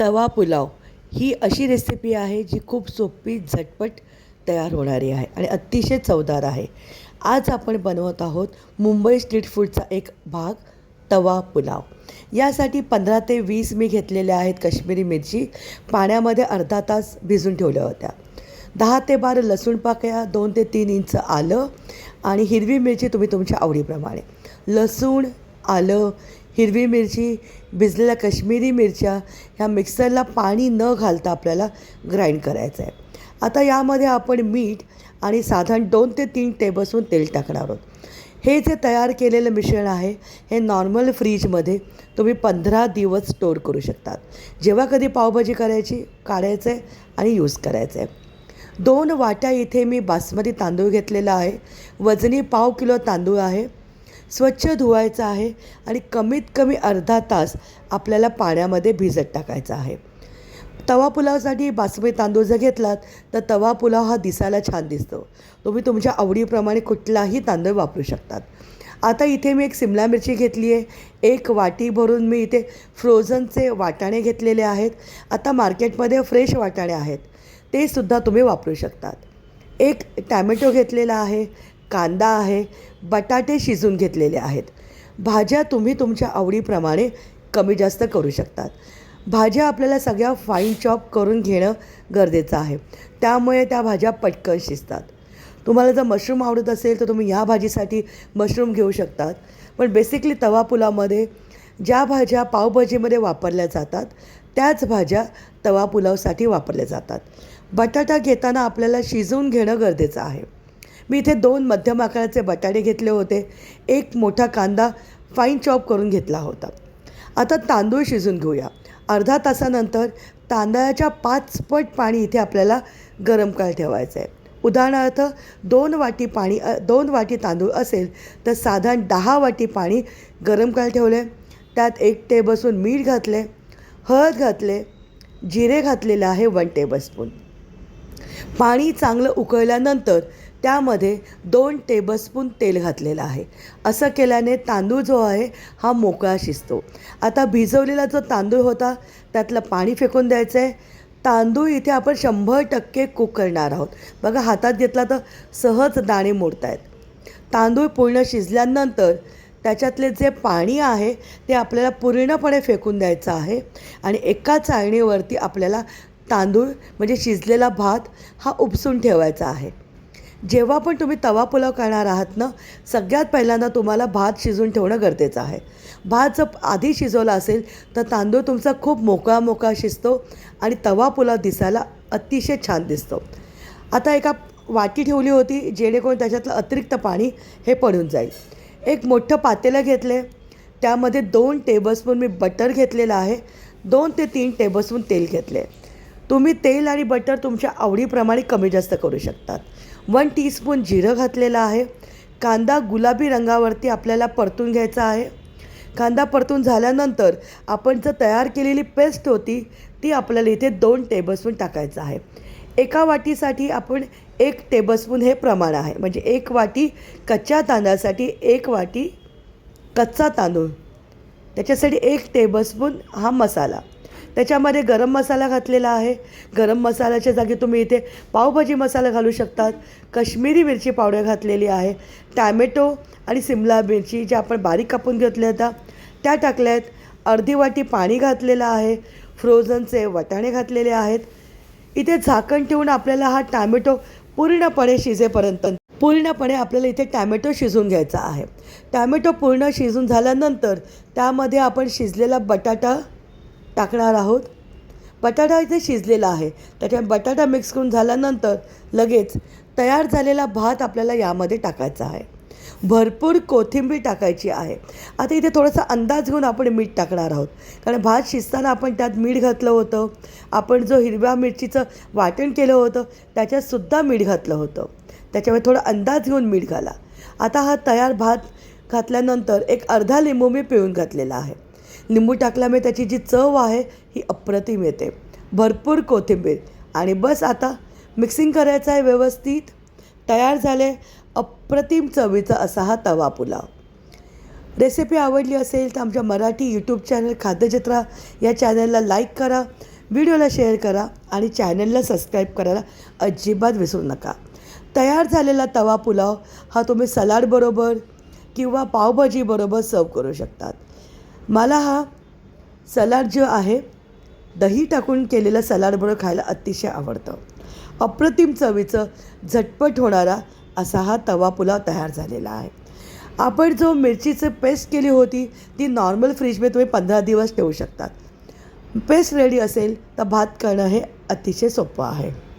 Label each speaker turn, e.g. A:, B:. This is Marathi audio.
A: तवा पुलाव ही अशी रेसिपी आहे जी खूप सोपी झटपट तयार होणारी आहे आणि अतिशय चवदार आहे. आज आपण बनवत आहोत मुंबई स्ट्रीट फूडचा एक भाग तवा पुलाव. यासाठी पंधरा ते वीस मी घेतलेल्या आहेत काश्मीरी मिरची. पाण्यामध्ये अर्धा तास भिजून ठेवल्या होत्या. दहा ते बारा लसूण पाकळ्या दोन ते तीन इंच आलं आणि हिरवी मिरची तुम्ही तुमच्या आवडीप्रमाणे. लसूण आलं हिरवी मिरची भिजलेल्या कश्मीरी मिरच्या ह्या मिक्सरला पाणी न घालता आपल्याला ग्राइंड करायचं आहे आता यामध्ये आपण मीठ आणि साधारण दोन ते तीन टेबलस्पून तेल टाकणार आहोत. हे जे तयार केलेलं मिश्रण आहे हे नॉर्मल फ्रीजमध्ये तुम्ही पंधरा दिवस स्टोअर करू शकतात. जेव्हा कधी पावभाजी करायची काढायचं आहे आणि यूज करायचं आहे दोन वाट्या इथे मी बासमती तांदूळ घेतलेला आहे. वजनी पाव किलो तांदूळ आहे. स्वच्छ धुवायचं आहे आणि कमीत कमी अर्धा तास आपल्याला पाण्यामध्ये भिजत टाकायचं आहे. तवा पुलावसाठी बासमती तांदूळ जर घेतलात तर तवा पुलाव हा दिसायला छान दिसतो. तुम्ही तुमच्या आवडीप्रमाणे कुठलाही तांदूळ वापरू शकतात. आता इथे मी एक सिमला मिरची घेतली आहे. एक वाटी भरून मी इथे फ्रोझनचे वाटाणे घेतलेले आहेत. आता मार्केटमध्ये फ्रेश वाटाणे आहेत. ते सुद्धा तुम्ही वापरू शकतात. एक टॅमॅटो घेतलेला आहे. कांदा आहे बटाटे शिजून घेतलेले आहेत. भाज्या तुम्ही तुमच्या आवडीप्रमाणे कमी जास्त करू शकतात. भाज्या आपल्याला सगळ्या फाईन चॉप करून घेणं गरजेचं आहे. त्यामुळे त्या भाज्या पटकन शिजतात. तुम्हाला जर मशरूम आवडत असेल तर तुम्ही ह्या भाजीसाठी मशरूम घेऊ शकतात. पण बेसिकली तवा पुलावमध्ये ज्या भाज्या पावभाजीमध्ये वापरल्या जातात त्याच भाज्या तवा पुलावसाठी वापरल्या जातात. बटाटा घेताना आपल्याला शिजवून घेणं गरजेचं आहे. मी इथे दोन मध्यम आकाराचे बटाटे घेतले होते. एक मोठा कांदा फाईन चॉप करून घेतला होता. आता तांदूळ शिजून घेऊया. अर्धा तासानंतर तांदळाच्या पाच पट पाणी इथे आपल्याला गरम करायला ठेवायचं आहे उदाहरणार्थ दोन वाटी पाणी दोन वाटी तांदूळ असेल तर साधारण दहा वाटी पाणी गरम करायला ठेवले त्यात एक टेबलस्पून मीठ घातले हळद घातले जिरे घातलेलं आहे वन टेबलस्पून पाणी चांगलं उकळल्यानंतर त्यामध्ये दोन टेबलस्पून तेल घातलेलं आहे. असं केल्याने तांदूळ जो आहे हा मोकळा शिजतो. आता भिजवलेला जो तांदूळ होता त्यातलं पाणी फेकून द्यायचं आहे तांदूळ इथे आपण शंभर टक्के कुक करणार आहोत. बघा हातात घेतला तर सहज दाणे मोडत आहेत तांदूळ पूर्ण शिजल्यानंतर त्याच्यातले जे पाणी आहे ते आपल्याला पूर्णपणे फेकून द्यायचं आहे आणि एका चाळणीवरती आपल्याला तांदूळ म्हणजे शिजलेला भात हा उपसून ठेवायचा आहे. जेव्हा पण तुम्ही तवा पुलाव करणार आहात ना सगळ्यात पहिल्यांदा तुम्हाला भात शिजून ठेवणं गरजेचं आहे. भात जर आधी शिजवला असेल तर तांदूळ तुमचा खूप मोकळा मोकळा शिजतो आणि तवा पुलाव दिसायला अतिशय छान दिसतो. आता एका वाटी ठेवली होती जेणेकरून त्याच्यातलं अतिरिक्त पाणी हे पडून जाईल. एक मोठं पातेलं घेतले त्यामध्ये दोन टेबलस्पून मी बटर घेतलेलं आहे दोन ते तीन टेबलस्पून तेल घेतले. तुम्ही तेल आणि बटर तुमच्या आवडीप्रमाणे कमी जास्त करू शकतात. वन टीस्पून जिरं घातलेलं आहे. कांदा गुलाबी रंगावरती आपल्याला परतून घ्यायचा आहे. कांदा परतून झाल्यानंतर आपण जर तयार केलेली पेस्ट होती ती आपल्याला इथे दोन टेबलस्पून टाकायचं आहे. एका वाटीसाठी आपण एक टेबलस्पून हे प्रमाण आहे. म्हणजे एक वाटी कच्च्या तांदळासाठी एक वाटी कच्चा तांदूळ. त्याच्यासाठी एक टेबलस्पून हा मसाला. त्याच्यामध्ये गरम मसाला घातलेला आहे. गरम मसाल्याच्या जागी तुम्ही इथे पावभाजी मसाला घालू शकतात. कश्मीरी मिरची पावडर घातलेली आहे. टॅमॅटो आणि सिमला मिरची ज्या आपण बारीक कापून घेतल्या होत्या त्या टाकल्या आहेत अर्धी वाटी पाणी घातलेलं आहे. फ्रोझनचे वाटाणे घातलेले आहेत. इथे झाकण ठेवून आपल्याला हा टॅमॅटो पूर्णपणे शिजेपर्यंत पूर्णपणे आपल्याला इथे टॅमॅटो शिजून घ्यायचा आहे. टॅमॅटो पूर्ण शिजून झाल्यानंतर त्यामध्ये आपण शिजलेला बटाटा टाकणार आहोत. बटाटा इथे शिजलेला आहे. त्याच्यात बटाटा मिक्स करून झाल्यानंतर लगेच तयार झालेला भात आपल्याला यामध्ये टाकायचा आहे. भरपूर कोथिंबीर टाकायची आहे. आता इथे थोडासा अंदाज घेऊन आपण मीठ टाकणार आहोत. कारण भात शिजताना आपण त्यात मीठ घातलं होतं. आपण जो हिरव्या मिरचीचं वाटण केलं होतं त्याच्यातसुद्धा मीठ घातलं होतं. त्याच्यामुळे थोडा अंदाज घेऊन मीठ घाला. आता हा तयार भात घातल्यानंतर एक अर्धा लिंबू मी पिळून घातलेला आहे. लिंबू टाकल्यामुळे त्याची जी चव आहे ही अप्रतिम येते. भरपूर कोथिंबीर. आणि बस आता मिक्सिंग करायचं आहे व्यवस्थित. तयार झाले अप्रतिम चवीचा असा हा तवा पुलाव. रेसिपी आवडली असेल तर आमच्या मराठी यूट्यूब चॅनल खाद्यजत्रा या चॅनलला लाईक करा व्हिडिओला शेअर करा आणि चॅनलला सबस्क्राईब करायला अजिबात विसरू नका. तयार झालेला तवा पुलाव हा तुम्ही सलाडबरोबर किंवा पावभाजीबरोबर सर्व करू शकतात. मला हा सलाड जो आहे दही टाकून केलेला सलाडबरोबर खायला अतिशय आवडतं. अप्रतिम चवीचं झटपट होणारा असा हा तवा पुलाव तयार झालेला आहे. आपण जो मिरचीचं पेस्ट केली होती ती नॉर्मल फ्रीजमध्ये तुम्ही पंधरा दिवस ठेवू शकतात. पेस्ट रेडी असेल तर भात करणं हे अतिशय सोपं आहे.